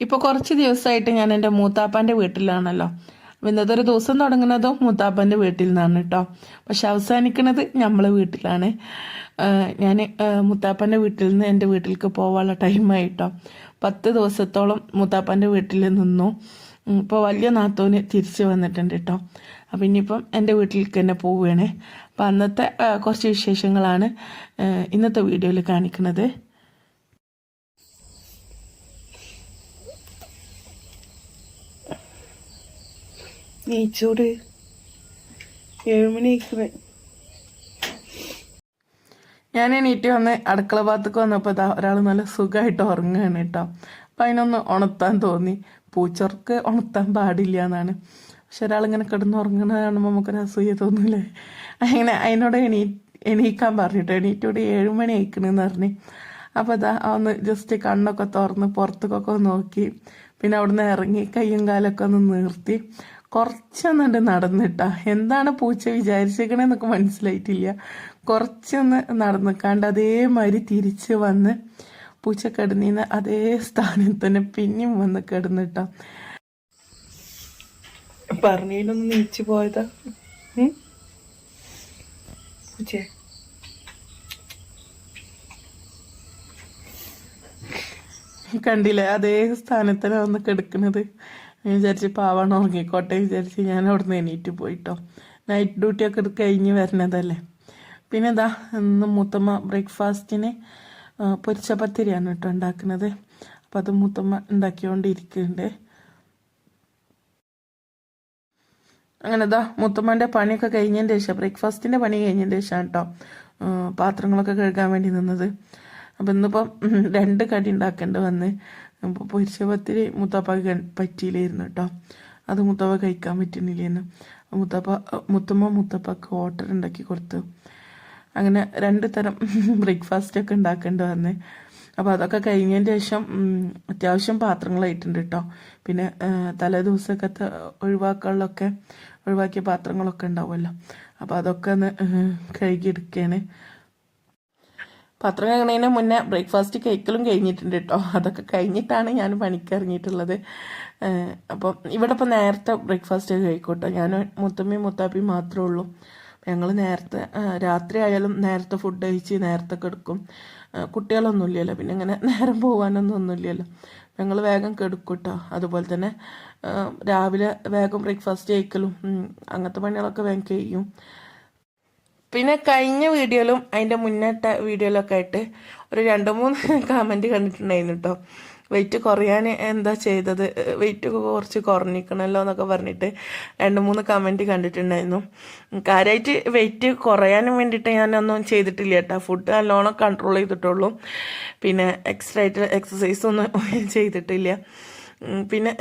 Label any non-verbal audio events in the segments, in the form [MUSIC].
ഇപ്പോൾ കുറച്ച് ദിവസമായിട്ട് ഞാൻ എന്റെ മൂത്താപ്പാന്റെ വീട്ടിലാണല്ലോ. ഇന്നതൊരു ദിവസം തുടങ്ങുന്നതും മൂത്താപ്പന്റെ വീട്ടിൽ നിന്നാണ് കേട്ടോ പക്ഷെ അവസാനിക്കുന്നത് നമ്മളെ വീട്ടിലാണ്. ഞാൻ മൂത്താപ്പാന്റെ വീട്ടിൽ നിന്ന് എന്റെ വീട്ടിലേക്ക് പോകാനുള്ള ടൈമായി കേട്ടോ പത്ത് ദിവസത്തോളം മൂത്താപ്പാന്റെ വീട്ടിൽ നിന്നു. ഇപ്പോൾ വലിയ നാത്തോന് തിരിച്ച് വന്നിട്ടുണ്ട് കേട്ടോ അപ്പം ഇനിയിപ്പം എന്റെ വീട്ടിലേക്ക് തന്നെ പോവുകയാണ് അപ്പം അന്നത്തെ കുറച്ച് വിശേഷങ്ങളാണ് ഇന്നത്തെ വീഡിയോയിൽ കാണിക്കുന്നത് നീച്ചോട് ഏഴുമണിക്ക് ഞാൻ എണീറ്റ് വന്ന് അടുക്കള ഭാഗത്തേക്ക് വന്നപ്പോൾ ഇതാ ഒരാൾ നല്ല സുഖമായിട്ട് ഉറങ്ങുകയാണ് കേട്ടോ. അപ്പം അതിനൊന്ന് ഉണർത്താൻ തോന്നി. പൂച്ചർക്ക് ഉണർത്താൻ പാടില്ല എന്നാണ്. പക്ഷെ ഒരാളിങ്ങനെ കിടന്ന് ഉറങ്ങുന്നത് കാണുമ്പോൾ നമുക്കൊരു അസൂയ തോന്നൂലേ? അങ്ങനെ അതിനോട് എണീ എണീക്കാൻ പറഞ്ഞിട്ടോ എണീറ്റോട് ഏഴുമണി അയക്കണെന്ന് പറഞ്ഞ്. അപ്പോൾ അതാ ഒന്ന് ജസ്റ്റ് കണ്ണൊക്കെ തുറന്ന് പുറത്തേക്കൊക്കെ നോക്കി. പിന്നെ അവിടുന്ന് ഇറങ്ങി കയ്യും കാലൊക്കെ ഒന്ന് നിർത്തി. കുറച്ചൊന്നുണ്ട് നടന്നിട്ടാ. എന്താണ് പൂച്ച വിചാരിച്ചേക്കണെന്നൊക്കെ മനസ്സിലായിട്ടില്ല. കുറച്ചൊന്ന് നടന്നിക്കാണ്ട് അതേമാതിരി തിരിച്ച് വന്ന് പൂച്ച കിടന്നിന്ന് അതേ സ്ഥാനത്ത് തന്നെ പിന്നെയും വന്ന് കിടന്നിട്ടാ. പറഞ്ഞതിലൊന്ന് നീച്ചു പോയതാ? പൂച്ചേ. കണ്ടില്ലേ അതേ സ്ഥാനത്തന്നെ വന്ന് കിടക്കുന്നത് ഞാൻ വിചാരിച്ച് പാവണം ഉറങ്ങിക്കോട്ടെ വിചാരിച്ച് ഞാൻ അവിടെ നിന്ന് എണീറ്റ് പോയിട്ടോ. നൈറ്റ് ഡ്യൂട്ടിയൊക്കെ കഴിഞ്ഞ് വരുന്നതല്ലേ പിന്നെ എന്താ ഇന്ന് മുത്തമ്മ ബ്രേക്ക്ഫാസ്റ്റിന് പൊരിച്ച പത്തിരിയാണ് കേട്ടോ ഉണ്ടാക്കുന്നത്. അപ്പം അത് മുത്തമ്മ ഉണ്ടാക്കിക്കൊണ്ടിരിക്കുന്നുണ്ട്. അങ്ങനെ ഇതാ മുത്തമ്മന്റെ പണിയൊക്കെ കഴിഞ്ഞതിന് ശേഷം ബ്രേക്ക്ഫാസ്റ്റിന്റെ പണി കഴിഞ്ഞതിന് ശേഷം കേട്ടോ പാത്രങ്ങളൊക്കെ കഴുകാൻ വേണ്ടി നിന്നത്. അപ്പം ഇന്നിപ്പം രണ്ട് കടി ഉണ്ടാക്കേണ്ടി വന്ന്. അപ്പോൾ മുത്താപ്പ പറ്റിയില്ലായിരുന്നു കേട്ടോ അത് മുത്തപ്പ കഴിക്കാൻ പറ്റുന്നില്ലായിരുന്നു മുത്തപ്പ മുത്തമ്മ മുത്തപ്പക്ക് വാട്ടർ ഉണ്ടാക്കി കൊടുത്തു. അങ്ങനെ രണ്ട് തരം [LAUGHS] ബ്രേക്ക്ഫാസ്റ്റ് ഒക്കെ ഉണ്ടാക്കേണ്ടി വന്ന്. അപ്പോൾ അതൊക്കെ കഴിഞ്ഞതിന് ശേഷം അത്യാവശ്യം പാത്രങ്ങളായിട്ടുണ്ട് കേട്ടോ പിന്നെ തലേ ദിവസമൊക്കെ ഒഴിവാക്കാനുള്ളൊക്കെ ഒഴിവാക്കിയ പാത്രങ്ങളൊക്കെ ഉണ്ടാവുമല്ലോ. അപ്പോൾ അതൊക്കെ ഒന്ന് കഴുകിയെടുക്കുകയാണ് പാത്രം കഴിഞ്ഞതിന് മുന്നേ ബ്രേക്ക്ഫാസ്റ്റ് കേക്കലും കഴിഞ്ഞിട്ടുണ്ട് കേട്ടോ അതൊക്കെ കഴിഞ്ഞിട്ടാണ് ഞാൻ പണിക്കിറങ്ങിയിട്ടുള്ളത് അപ്പം ഇവിടെ ഇപ്പം നേരത്തെ ബ്രേക്ക്ഫാസ്റ്റ് കഴിക്കോട്ടോ. ഞാൻ മുത്തമ്മയും മുത്താപ്പിയും മാത്രമേ ഉള്ളൂ. ഞങ്ങൾ നേരത്തെ രാത്രി ആയാലും നേരത്തെ ഫുഡ് കഴിച്ച് നേരത്തെ കിടക്കും. കുട്ടികളൊന്നും ഇല്ലല്ലോ പിന്നെ ഇങ്ങനെ നേരം പോകാനൊന്നും ഒന്നുമില്ലല്ലോ. ഞങ്ങൾ വേഗം കെടുക്കും കേട്ടോ അതുപോലെ തന്നെ രാവിലെ വേഗം ബ്രേക്ക്ഫാസ്റ്റ് കഴിക്കലും അങ്ങനത്തെ പണികളൊക്കെ വേഗം കഴിയും പിന്നെ കഴിഞ്ഞ വീഡിയോയിലും അതിന്റെ മുന്നേട്ട വീഡിയോയിലൊക്കെ ആയിട്ട് ഒരു രണ്ട് മൂന്ന് [LAUGHS] കമന്റ് കണ്ടിട്ടുണ്ടായിരുന്നു കേട്ടോ വെയിറ്റ് കുറയാൻ എന്താ ചെയ്തത്? വെയിറ്റ് കുറച്ച് കുറഞ്ഞിക്കണമല്ലോ എന്നൊക്കെ പറഞ്ഞിട്ട് രണ്ട് മൂന്ന് കമന്റ് കണ്ടിട്ടുണ്ടായിരുന്നു. കാര്യമായിട്ട് വെയിറ്റ് കുറയാനും വേണ്ടിയിട്ട് ഞാനൊന്നും ചെയ്തിട്ടില്ല കേട്ടോ ഫുഡ് നല്ലോണം കൺട്രോൾ ചെയ്തിട്ടുള്ളൂ. പിന്നെ എക്സ്ട്രാ ആയിട്ട് എക്സസൈസ് ഒന്നും [LAUGHS] ചെയ്തിട്ടില്ല. പിന്നെ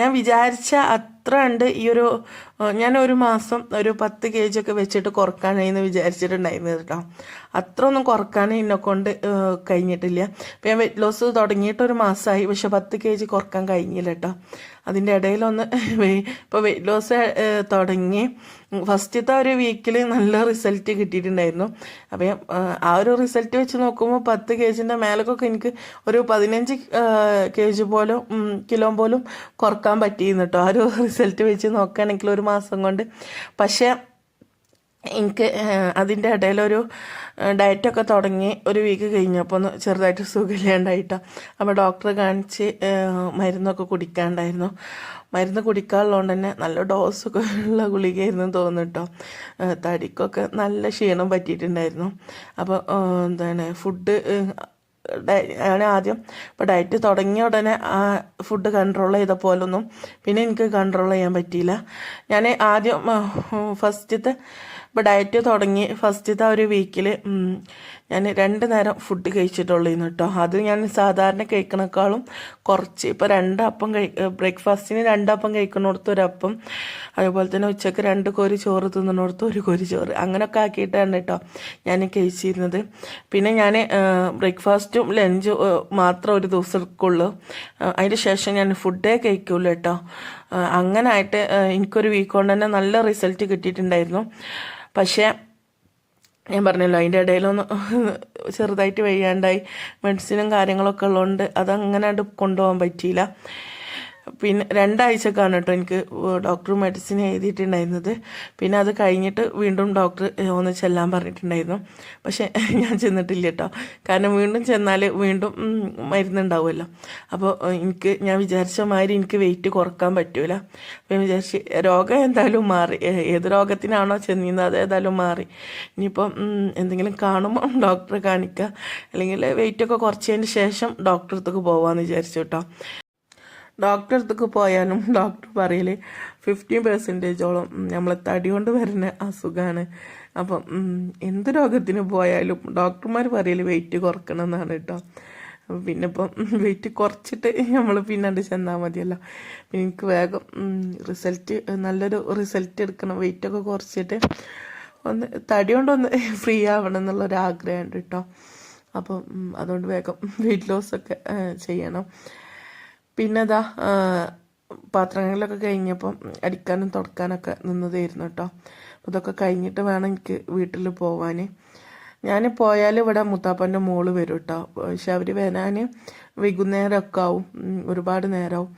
ഞാൻ വിചാരിച്ച അത്ര ഉണ്ട് ഈ ഒരു ഞാൻ ഒരു മാസം ഒരു പത്ത് കെ ജി ഒക്കെ വെച്ചിട്ട് കുറക്കാനായിന്ന് വിചാരിച്ചിട്ടുണ്ടായിരുന്നു കേട്ടോ. അത്ര ഒന്നും കുറയ്ക്കാൻ എന്നെ കൊണ്ട് കഴിഞ്ഞിട്ടില്ല. ഇപ്പം ഞാൻ വെയിറ്റ് ലോസ് തുടങ്ങിയിട്ട് ഒരു മാസമായി പക്ഷെ പത്ത് കെ ജി കുറയ്ക്കാൻ കഴിഞ്ഞില്ല കേട്ടോ. അതിന്റെ ഇടയിലൊന്ന് ഇപ്പോൾ വെയിറ്റ് ലോസ് തുടങ്ങി. ഫസ്റ്റത്തെ ഒരു വീക്കിൽ നല്ല റിസൾട്ട് കിട്ടിയിട്ടുണ്ടായിരുന്നു. അപ്പം ആ, ഒരു റിസൾട്ട് വെച്ച് നോക്കുമ്പോൾ പത്ത് കെ ജിന്റെ മേലക്കൊക്കെ എനിക്ക് ഒരു പതിനഞ്ച് കെ ജി പോലും കിലോ പോലും കുറയ്ക്കാൻ പറ്റിയിരുന്നു കേട്ടോ. ആ ഒരു റിസൾട്ട് വെച്ച് നോക്കുകയാണെങ്കിൽ ഒരു മാസം കൊണ്ട്. പക്ഷേ എനിക്ക് അതിന്റെ ഇടയിലൊരു ഡയറ്റൊക്കെ തുടങ്ങി ഒരു വീക്ക് കഴിഞ്ഞപ്പോൾ ഒന്ന് ചെറുതായിട്ട് സുഖമില്ലാണ്ടായിട്ടോ. അപ്പോൾ ഡോക്ടറെ കാണിച്ച് മരുന്നൊക്കെ കുടിക്കാണ്ടായിരുന്നു. മരുന്ന് കുടിക്കാനുള്ളതുകൊണ്ട് തന്നെ നല്ല ഡോസൊക്കെ ഉള്ള ഗുളികയായിരുന്നു തോന്നുന്നു കേട്ടോ തടിക്കൊക്കെ നല്ല ക്ഷീണം പറ്റിയിട്ടുണ്ടായിരുന്നു. അപ്പോൾ എന്താണ് ഫുഡ് ഞാൻ ആദ്യം. ഇപ്പോൾ ഡയറ്റ് തുടങ്ങിയ ഉടനെ ആ ഫുഡ് കൺട്രോൾ ചെയ്ത പോലൊന്നും പിന്നെ എനിക്ക് കൺട്രോൾ ചെയ്യാൻ പറ്റിയില്ല. ഞാൻ ആദ്യം ഫസ്റ്റത്തെ ഇപ്പോൾ ഡയറ്റ് തുടങ്ങി ഫസ്റ്റത്തെ ഒരു വീക്കിൽ ഞാൻ രണ്ട് നേരം ഫുഡ് കഴിച്ചിട്ടുള്ളൂ കേട്ടോ അത് ഞാൻ സാധാരണ കഴിക്കണേക്കാളും കുറച്ച്. ഇപ്പോൾ രണ്ടപ്പം കഴി ബ്രേക്ക്ഫാസ്റ്റിന് രണ്ടപ്പം കഴിക്കുന്നിടത്ത് ഒരപ്പം അതുപോലെ തന്നെ ഉച്ചയ്ക്ക് രണ്ട് കോരി ചോറ് തിന്നുന്നിടത്ത് ഒരു കോരി ചോറ്. അങ്ങനെയൊക്കെ ആക്കിയിട്ടാണ് കേട്ടോ ഞാൻ കഴിച്ചിരുന്നത്. പിന്നെ ഞാൻ ബ്രേക്ക്ഫാസ്റ്റും ലഞ്ചും മാത്രം ഒരു ദിവസം എടുക്കുള്ളൂ. അതിന് ശേഷം ഞാൻ ഫുഡേ കഴിക്കുള്ളൂ കേട്ടോ അങ്ങനായിട്ട് എനിക്കൊരു വീക്ക് കൊണ്ട് തന്നെ നല്ല റിസൾട്ട് കിട്ടിയിട്ടുണ്ടായിരുന്നു. പക്ഷേ ഞാൻ പറഞ്ഞല്ലോ അതിന്റെ ഇടയിലൊന്ന് ചെറുതായിട്ട് വയ്യാണ്ടായി. മെഡിസിനും കാര്യങ്ങളൊക്കെ ഉള്ളതുകൊണ്ട് അതങ്ങനെ കൊണ്ടുപോകാൻ പറ്റിയില്ല. പിന്നെ രണ്ടാഴ്ചക്കാണ് കേട്ടോ എനിക്ക് ഡോക്ടർ മെഡിസിൻ എഴുതിയിട്ടുണ്ടായിരുന്നത്. പിന്നെ അത് കഴിഞ്ഞിട്ട് വീണ്ടും ഡോക്ടർ ഒന്ന് ചെല്ലാൻ പറഞ്ഞിട്ടുണ്ടായിരുന്നു. പക്ഷേ ഞാൻ ചെന്നിട്ടില്ല കേട്ടോ. കാരണം വീണ്ടും ചെന്നാൽ വീണ്ടും മരുന്നുണ്ടാവുമല്ലോ. അപ്പോൾ എനിക്ക് ഞാൻ വിചാരിച്ച മാതിരി എനിക്ക് വെയിറ്റ് കുറയ്ക്കാൻ പറ്റൂല. അപ്പം വിചാരിച്ച് രോഗം എന്തായാലും മാറി. ഏത് രോഗത്തിനാണോ ചെന്നിരുന്നത് അത് ഏതായാലും മാറി. ഇനിയിപ്പം എന്തെങ്കിലും കാണുമ്പോൾ ഡോക്ടറെ കാണിക്കുക അല്ലെങ്കിൽ വെയിറ്റൊക്കെ കുറച്ചതിന് ശേഷം ഡോക്ടറെ അടുത്തേക്ക് പോകാമെന്ന് വിചാരിച്ചു കേട്ടോ. ഡോക്ടറെ അടുത്തേക്ക് പോയാലും ഡോക്ടർ പറയൽ ഫിഫ്റ്റീൻ പെർസെന്റേജോളം നമ്മളെ തടി കൊണ്ട് വരുന്ന അസുഖമാണ് അപ്പം എന്ത് രോഗത്തിന് പോയാലും ഡോക്ടർമാർ പറയൽ വെയിറ്റ് കുറക്കണം എന്നാണ് കേട്ടോ പിന്നെ ഇപ്പം വെയിറ്റ് കുറച്ചിട്ട് നമ്മൾ പിന്നാണ്ട് ചെന്നാൽ മതിയല്ലോ. പിന്നെ എനിക്ക് വേഗം റിസൾട്ട് നല്ലൊരു റിസൾട്ട് എടുക്കണം. വെയിറ്റൊക്കെ കുറച്ചിട്ട് ഒന്ന് തടി കൊണ്ടൊന്ന് ഫ്രീ ആവണം എന്നുള്ളൊരു ആഗ്രഹമുണ്ട് കേട്ടോ അപ്പം അതുകൊണ്ട് വേഗം വെയിറ്റ് ലോസ് ഒക്കെ ചെയ്യണം. പിന്നെ അതാ പാത്രങ്ങളിലൊക്കെ കഴിഞ്ഞപ്പം അടിക്കാനും തുടക്കാനൊക്കെ നിന്നതായിരുന്നു കേട്ടോ അതൊക്കെ കഴിഞ്ഞിട്ട് വേണം എനിക്ക് വീട്ടിൽ പോവാൻ ഞാൻ പോയാൽ ഇവിടെ മുത്താപ്പന്റെ മോൾ വരും കേട്ടോ പക്ഷെ അവർ വരാൻ വൈകുന്നേരമൊക്കെ ആവും. ഒരുപാട് നേരമാവും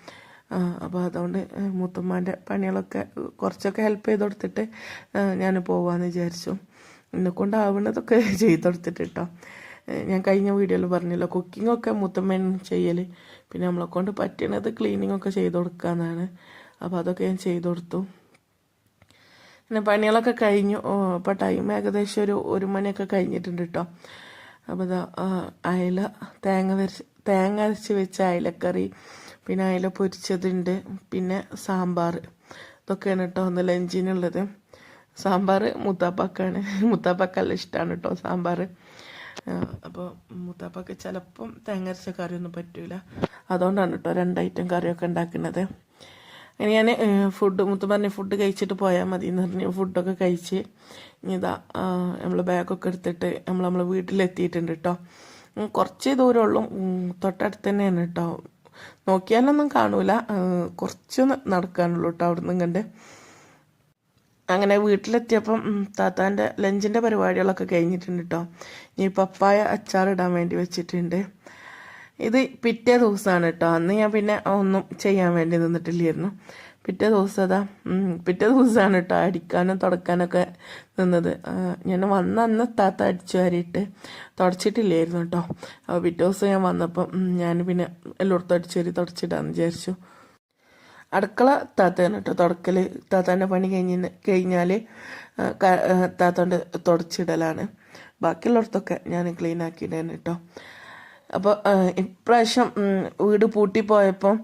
അപ്പോൾ അതുകൊണ്ട് മുത്തമ്മാന്റെ പണികളൊക്കെ കുറച്ചൊക്കെ ഹെൽപ്പ് ചെയ്ത് കൊടുത്തിട്ട് ഞാൻ പോവാമെന്ന് വിചാരിച്ചു. എന്നെ കൊണ്ടാവുന്നതൊക്കെ ചെയ്ത് കൊടുത്തിട്ട് കേട്ടോ ഞാൻ കഴിഞ്ഞ വീഡിയോയിൽ പറഞ്ഞല്ലോ കുക്കിംഗ് ഒക്കെ മുത്തമ്മൻ ചെയ്യൽ പിന്നെ നമ്മളെ കൊണ്ട് പറ്റണത് ക്ലീനിങ് ഒക്കെ ചെയ്ത് കൊടുക്കാന്നാണ്. അപ്പോൾ അതൊക്കെ ഞാൻ ചെയ്ത് കൊടുത്തു. പിന്നെ പണികളൊക്കെ കഴിഞ്ഞു. അപ്പോൾ ടൈം ഏകദേശം ഒരു ഒരു മണിയൊക്കെ കഴിഞ്ഞിട്ടുണ്ട് കേട്ടോ അപ്പോൾ ഇതാ അയല തേങ്ങ വരച്ച് തേങ്ങ അരച്ച് വെച്ച അയലക്കറി പിന്നെ അയല പൊരിച്ചതുണ്ട് പിന്നെ സാമ്പാർ. ഇതൊക്കെയാണ് കേട്ടോ ഒന്ന് ലഞ്ചിനുള്ളത് സാമ്പാർ മുത്താപ്പാക്കാണ്. മുത്താപ്പാക്കല്ല ഇഷ്ടമാണ് കേട്ടോ സാമ്പാർ. അപ്പോൾ മുത്താപ്പാക്ക് ചിലപ്പം തേങ്ങ അരച്ച കറിയൊന്നും പറ്റില്ല അതുകൊണ്ടാണ് കേട്ടോ രണ്ട് ഐറ്റം കറിയൊക്കെ ഉണ്ടാക്കുന്നത്. അങ്ങനെ ഞാൻ ഫുഡ് മുത്ത് പറഞ്ഞ് ഫുഡ് കഴിച്ചിട്ട് പോയാൽ മതി എന്ന് പറഞ്ഞ് ഫുഡൊക്കെ കഴിച്ച് ഇതാ നമ്മൾ ബാഗൊക്കെ എടുത്തിട്ട് നമ്മൾ നമ്മൾ വീട്ടിലെത്തിയിട്ടുണ്ട് കേട്ടോ കുറച്ച് ദൂരമുള്ളൂ തൊട്ടടുത്ത് തന്നെയാണ് കേട്ടോ നോക്കിയാലൊന്നും കാണൂല. കുറച്ചൊന്ന് നടക്കാനുള്ളൂ കേട്ടോ അവിടുന്ന് കണ്ട് അങ്ങനെ വീട്ടിലെത്തിയപ്പം താത്താന്റെ ലഞ്ചിന്റെ പരിപാടികളൊക്കെ കഴിഞ്ഞിട്ടുണ്ട് കേട്ടോ ഇനി പപ്പായ അച്ചാർ ഇടാൻ വേണ്ടി വെച്ചിട്ടുണ്ട്. ഇത് പിറ്റേ ദിവസമാണ് കേട്ടോ അന്ന് ഞാൻ പിന്നെ ഒന്നും ചെയ്യാൻ വേണ്ടി നിന്നിട്ടില്ലായിരുന്നു. പിറ്റേ ദിവസം അതാ പിറ്റേ ദിവസമാണ് കേട്ടോ അടിക്കാനും തുടക്കാനൊക്കെ നിന്നത്. ഞാൻ വന്ന അന്ന് താത്ത അടിച്ചു വാരിയിട്ട് തുടച്ചിട്ടില്ലായിരുന്നു കേട്ടോ. പിറ്റേ ദിവസം ഞാൻ വന്നപ്പം ഞാൻ പിന്നെ എല്ലായിടത്തും അടിച്ചു വാരി തുടച്ചിടാന്ന് വിചാരിച്ചു. അടുക്കള താത്തയാണ് കേട്ടോ തുടക്കൽ താത്താന്റെ പണി കഴിഞ്ഞ് കഴിഞ്ഞാൽ താത്തോണ്ട് തുടച്ചിടലാണ്. ബാക്കിയുള്ളിടത്തൊക്കെ ഞാൻ ക്ലീൻ ആക്കിയിടാണ് കേട്ടോ അപ്പോൾ ഇപ്രാവശ്യം വീട് പൂട്ടിപ്പോയപ്പം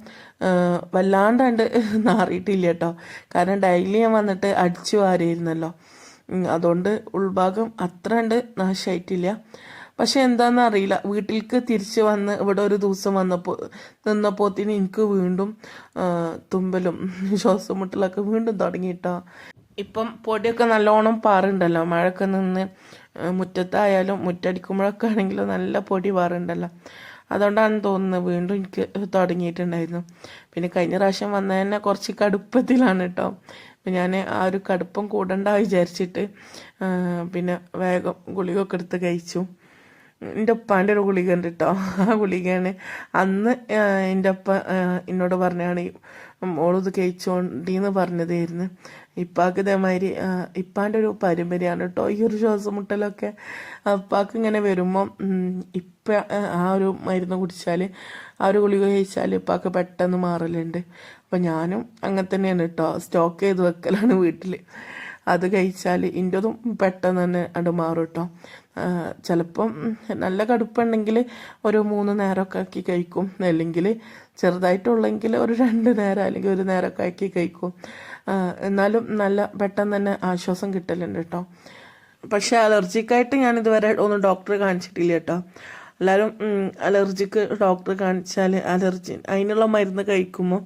വല്ലാണ്ടാണ്ട് നാറിയിട്ടില്ല കേട്ടോ കാരണം ഡെയിലി ഞാൻ വന്നിട്ട് അടിച്ചു വാരിയിരുന്നല്ലോ. അതുകൊണ്ട് ഉൾഭാഗം അത്രണ്ട് നാശമായിട്ടില്ല പക്ഷെ എന്താണെന്ന് അറിയില്ല വീട്ടിലേക്ക് തിരിച്ച് വന്ന് ഇവിടെ ഒരു ദിവസം വന്നപ്പോൾ നിന്നപ്പോത്തിന് എനിക്ക് വീണ്ടും തുമ്പലും ശ്വാസം മുട്ടലൊക്കെ വീണ്ടും തുടങ്ങിയിട്ടോ. ഇപ്പം പൊടിയൊക്കെ നല്ലോണം പാറുണ്ടല്ലോ. മഴയൊക്കെ നിന്ന് മുറ്റത്തായാലും മുറ്റടിക്കുമ്പോഴൊക്കെ ആണെങ്കിലും നല്ല പൊടി പാറുണ്ടല്ലോ. അതുകൊണ്ടാണ് തോന്നുന്നത് വീണ്ടും എനിക്ക് തുടങ്ങിയിട്ടുണ്ടായിരുന്നു. പിന്നെ കഴിഞ്ഞ പ്രാവശ്യം വന്ന തന്നെ കുറച്ച് കടുപ്പത്തിലാണ് കേട്ടോ. അപ്പം ഞാൻ ആ ഒരു കടുപ്പം കൂടണ്ട വിചാരിച്ചിട്ട് പിന്നെ വേഗം ഗുളികയൊക്കെ എടുത്ത് കഴിച്ചു. എന്റെ ഉപ്പാന്റെ ഒരു ഗുളിക ഉണ്ട് കേട്ടോ ആ ഗുളികയാണ് അന്ന് എന്റെ ഉപ്പ എന്നോട് പറഞ്ഞാണ് മോളിത് കഴിച്ചോണ്ടിന്ന് പറഞ്ഞതായിരുന്നു. ഇപ്പാക്ക് ഇതേമാതിരി ഇപ്പാന്റെ ഒരു പാരമ്പര്യമാണ് കേട്ടോ. ഈ ഒരു ശ്വാസം മുട്ടലൊക്കെ അപ്പാക്ക് ഇങ്ങനെ വരുമ്പം ഇപ്പ ആ ഒരു മരുന്ന് കുടിച്ചാൽ ആ ഒരു ഗുളിക കഴിച്ചാൽ ഇപ്പാക്ക് പെട്ടെന്ന് മാറലുണ്ട്. അപ്പം ഞാനും അങ്ങനെ തന്നെയാണ് കേട്ടോ. സ്റ്റോക്ക് ചെയ്ത് വെക്കലാണ് വീട്ടിൽ അത് കഴിച്ചാൽ ഇന്റെതും പെട്ടെന്ന് തന്നെ അത് മാറും കേട്ടോ ചിലപ്പം നല്ല കടുപ്പുണ്ടെങ്കിൽ ഒരു മൂന്ന് നേരമൊക്കെ ആക്കി കഴിക്കും. അല്ലെങ്കിൽ ചെറുതായിട്ടുള്ളെങ്കിൽ ഒരു രണ്ട് നേരം അല്ലെങ്കിൽ ഒരു നേരമൊക്കെ ആക്കി കഴിക്കും. എന്നാലും നല്ല പെട്ടെന്ന് തന്നെ ആശ്വാസം കിട്ടലുണ്ട് കേട്ടോ പക്ഷെ അലർജിക്കായിട്ട് ഞാൻ ഇതുവരെ ഒന്നും ഡോക്ടറെ കാണിച്ചിട്ടില്ല കേട്ടോ എല്ലാവരും അലർജിക്ക് ഡോക്ടറെ കാണിച്ചാൽ അലർജി അതിനുള്ള മരുന്ന് കഴിക്കുമ്പോൾ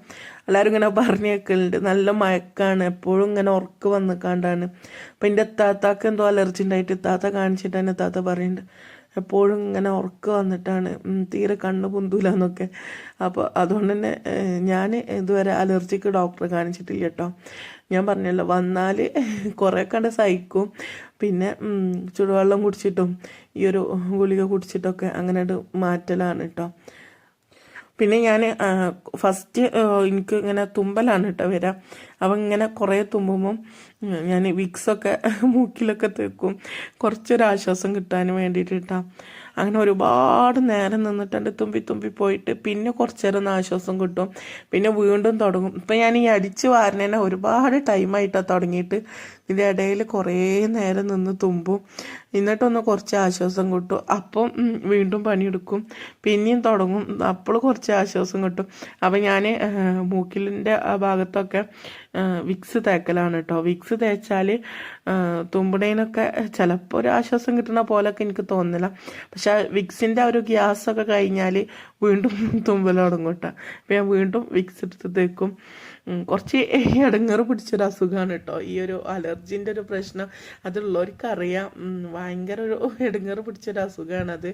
എല്ലാവരും ഇങ്ങനെ പറഞ്ഞു കേൾക്കലുണ്ട് നല്ല മയക്കാണ്. എപ്പോഴും ഇങ്ങനെ ഉറക്ക് വന്നിക്കാണ്ടാണ് അപ്പം എന്റെ താത്താക്ക് എന്തോ അലർജി ഉണ്ടായിട്ട് താത്ത കാണിച്ചിട്ട് തന്നെ താത്ത പറയുന്നുണ്ട് എപ്പോഴും ഇങ്ങനെ ഉറക്കം വന്നിട്ടാണ്. തീരെ കണ്ണ് പൊന്തൂല എന്നൊക്കെ. അപ്പോൾ അതുകൊണ്ട് തന്നെ ഞാൻ ഇതുവരെ അലർജിക്ക് ഡോക്ടറെ കാണിച്ചിട്ടില്ല കേട്ടോ ഞാൻ പറഞ്ഞല്ലോ വന്നാൽ കുറേ കണ്ട് സഹിക്കും. പിന്നെ ചുടുവെള്ളം കുടിച്ചിട്ടും ഈ ഒരു ഗുളിക കുടിച്ചിട്ടൊക്കെ അങ്ങനെ മാറ്റലാണ് കേട്ടോ പിന്നെ ഞാൻ ഫസ്റ്റ് എനിക്ക് ഇങ്ങനെ തുമ്പലാണ് കേട്ടോ വരാം. അപ്പം ഇങ്ങനെ കുറേ തുമ്പുമ്പം ഞാൻ വിക്സൊക്കെ [LAUGHS] മൂക്കിലൊക്കെ തേക്കും. കുറച്ചൊരാശ്വാസം കിട്ടാൻ വേണ്ടിയിട്ട് കേട്ടോ അങ്ങനെ ഒരുപാട് നേരം നിന്നിട്ടുണ്ട് തുമ്പി തുമ്പി പോയിട്ട് പിന്നെ കുറച്ച് നേരം ആശ്വാസം കിട്ടും. പിന്നെ വീണ്ടും തുടങ്ങും. ഇപ്പം ഞാൻ ഈ അടിച്ച് വാരണേനെ ഒരുപാട് ടൈമായിട്ടാണ് തുടങ്ങിയിട്ട്. ഇതിന്റെ ഇടയിൽ കുറേ നേരം നിന്ന് തുമ്പും. എന്നിട്ടൊന്ന് കുറച്ച് ആശ്വാസം കിട്ടും. അപ്പം വീണ്ടും പണിയെടുക്കും. പിന്നെയും തുടങ്ങും. അപ്പോൾ കുറച്ച് ആശ്വാസം കിട്ടും. അപ്പം ഞാൻ മൂക്കിലിന്റെ ആ ഭാഗത്തൊക്കെ വിക്സ് തേക്കലാണ് കേട്ടോ വിക്സ് തേച്ചാൽ തുമ്പുടേനൊക്കെ ചിലപ്പോൾ ഒരു ആശ്വാസം കിട്ടുന്ന പോലൊക്കെ എനിക്ക് തോന്നില്ല പക്ഷെ വിക്സിന്റെ ഒരു ഗ്യാസൊക്കെ കഴിഞ്ഞാൽ വീണ്ടും [LAUGHS] തുമ്പൽ തുടങ്ങും കേട്ടോ അപ്പം ഞാൻ വീണ്ടും വിക്സ് എടുത്ത് തേക്കും. കുറച്ച് ഇടങ്ങേറ് പിടിച്ചൊരു അസുഖമാണ് കേട്ടോ ഈ ഒരു അലർജിന്റെ ഒരു പ്രശ്നം. അതുള്ളവർക്കറിയാം ഭയങ്കര ഒരു ഇടങ്ങേറ് പിടിച്ചൊരു അസുഖമാണത്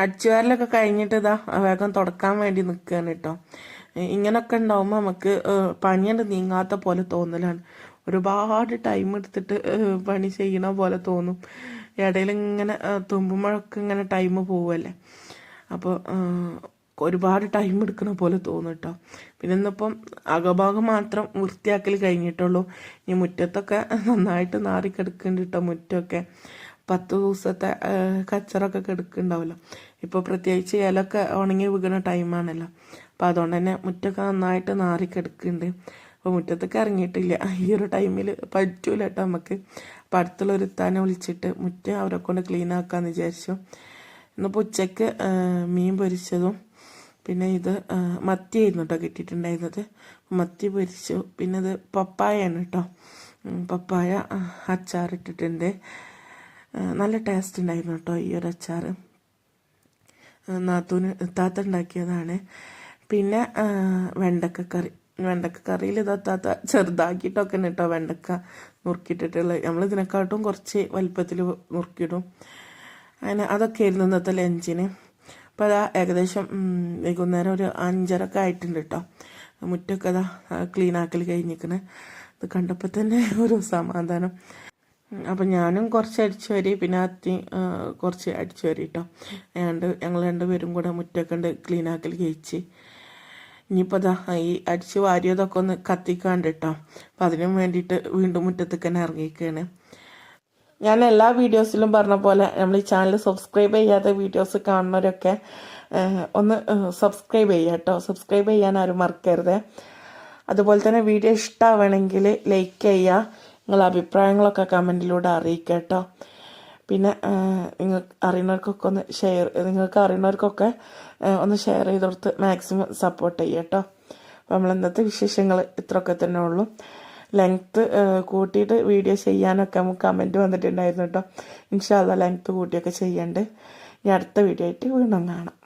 അടിച്ചുവാരലൊക്കെ കഴിഞ്ഞിട്ട് ഇതാ വേഗം തുടക്കാൻ വേണ്ടി നിൽക്കുകയാണ് കേട്ടോ ഇങ്ങനൊക്കെ ഉണ്ടാവുമ്പോൾ നമുക്ക് പണിയുണ്ട് നീങ്ങാത്ത പോലെ തോന്നലാണ്. ഒരുപാട് ടൈം എടുത്തിട്ട് പണി ചെയ്യണ പോലെ തോന്നും. ഇടയിൽ ഇങ്ങനെ തുമ്പുമ്പോഴൊക്കെ ഇങ്ങനെ ടൈം പോവല്ലേ. അപ്പോൾ ഒരുപാട് ടൈം എടുക്കണ പോലെ തോന്നും കേട്ടോ പിന്നെ ഇന്നിപ്പം അകഭാഗം മാത്രം വൃത്തിയാക്കൽ കഴിഞ്ഞിട്ടുള്ളൂ. ഈ മുറ്റത്തൊക്കെ നന്നായിട്ട് നാറിക്കെടുക്കുന്നുണ്ട് കേട്ടോ മുറ്റമൊക്കെ പത്ത് ദിവസത്തെ കച്ചറൊക്കെ കിടക്കുന്നുണ്ടാവുമല്ലോ ഇപ്പോൾ പ്രത്യേകിച്ച് ഇലൊക്കെ ഉണങ്ങി വീകുന്ന ടൈമാണല്ലോ അപ്പോൾ അതുകൊണ്ട് തന്നെ മുറ്റമൊക്കെ നന്നായിട്ട് നാറി കിടക്കുന്നുണ്ട്. അപ്പോൾ മുറ്റത്തൊക്കെ ഇറങ്ങിയിട്ടില്ല. ഈ ഒരു ടൈമിൽ പറ്റൂല കേട്ടോ നമുക്ക് അപ്പോൾ അടുത്തുള്ള ഒരു താനെ വിളിച്ചിട്ട് മുറ്റം അവരെ കൊണ്ട് ക്ലീൻ ആക്കാമെന്ന് വിചാരിച്ചു. ഇന്നിപ്പോൾ ഉച്ചയ്ക്ക് മീൻ പൊരിച്ചതും പിന്നെ ഇത് മത്തിയായിരുന്നു കേട്ടോ കിട്ടിയിട്ടുണ്ടായിരുന്നത്. മത്തി പൊരിച്ചു. പിന്നെ ഇത് പപ്പായയാണ് കേട്ടോ പപ്പായ അച്ചാറിട്ടിട്ടുണ്ട് നല്ല ടേസ്റ്റ് ഉണ്ടായിരുന്നു കേട്ടോ ഈ ഒരു അച്ചാർ നാത്തൂന് താത്ത ഉണ്ടാക്കിയതാണ്. പിന്നെ വെണ്ടക്കക്കറി വെണ്ടക്ക കറി. വെണ്ടക്ക കറിയിൽ ഇതാ താത്ത ചെറുതാക്കിയിട്ടൊക്കെ ഉണ്ട് കേട്ടോ വെണ്ടക്ക നുറുക്കിയിട്ടിട്ടുള്ളത് നമ്മൾ ഇതിനെക്കാട്ടും കുറച്ച് വലിപ്പത്തിൽ നുറുക്കിയിടും. അങ്ങനെ അതൊക്കെ ആയിരുന്നു ഇന്നത്തെ ലഞ്ചിന്. അപ്പോൾ അതാ ഏകദേശം വൈകുന്നേരം ഒരു അഞ്ചരൊക്കെ ആയിട്ടുണ്ട് കേട്ടോ മുറ്റൊക്കെ അതാ ക്ലീൻ ആക്കൽ കഴിഞ്ഞിരിക്കണേ. ഇത് കണ്ടപ്പോൾ തന്നെ ഒരു സമാധാനം. അപ്പം ഞാനും കുറച്ച് അടിച്ചു വരി പിന്നെ അത്തി കുറച്ച് അടിച്ചു വരി കേട്ടോ രണ്ട് ഞങ്ങൾ രണ്ടുപേരും കൂടെ മുറ്റൊക്കെ ഉണ്ട് ക്ലീൻ ആക്കൽ കഴിച്ച്. ഇനിയിപ്പോൾ ദാ ഈ അടിച്ച് വാരിയതൊക്കെ ഒന്ന് കത്തിക്കാണ്ട് കേട്ടോ അപ്പം അതിനും വേണ്ടിയിട്ട് വീണ്ടും മുറ്റത്തേക്ക് തന്നെ ഇറങ്ങിയിരിക്കുകയാണ് ഞാൻ എല്ലാ വീഡിയോസിലും പറഞ്ഞ പോലെ നമ്മൾ ഈ ചാനൽ സബ്സ്ക്രൈബ് ചെയ്യാത്ത വീഡിയോസ് കാണുന്നവരൊക്കെ ഒന്ന് സബ്സ്ക്രൈബ് ചെയ്യുക കേട്ടോ സബ്സ്ക്രൈബ് ചെയ്യാൻ ആരും മറക്കരുത്. അതുപോലെ തന്നെ വീഡിയോ ഇഷ്ടമാവണമെങ്കിൽ ലൈക്ക് ചെയ്യുക നിങ്ങളുടെ അഭിപ്രായങ്ങളൊക്കെ കമന്റിലൂടെ അറിയിക്കുക കേട്ടോ പിന്നെ നിങ്ങൾ അറിയുന്നവർക്കൊക്കെ ഒന്ന് ഷെയർ നിങ്ങൾക്ക് അറിയുന്നവർക്കൊക്കെ ഒന്ന് ഷെയർ ചെയ്ത് കൊടുത്ത് മാക്സിമം സപ്പോർട്ട് ചെയ്യുക കേട്ടോ അപ്പോൾ നമ്മൾ ഇന്നത്തെ വിശേഷങ്ങൾ ഇത്രയൊക്കെ തന്നെ ഉള്ളൂ. ലെങ്ത്ത് കൂട്ടിയിട്ട് വീഡിയോ ചെയ്യാനൊക്കെ നമുക്ക് കമന്റ് വന്നിട്ടുണ്ടായിരുന്നു കേട്ടോ. ഇൻഷാല്ല ലെങ്ത്ത് കൂട്ടിയൊക്കെ ചെയ്യണ്ട്. ഇനി അടുത്ത വീഡിയോ ആയിട്ട് വീണ്ടും കാണാം.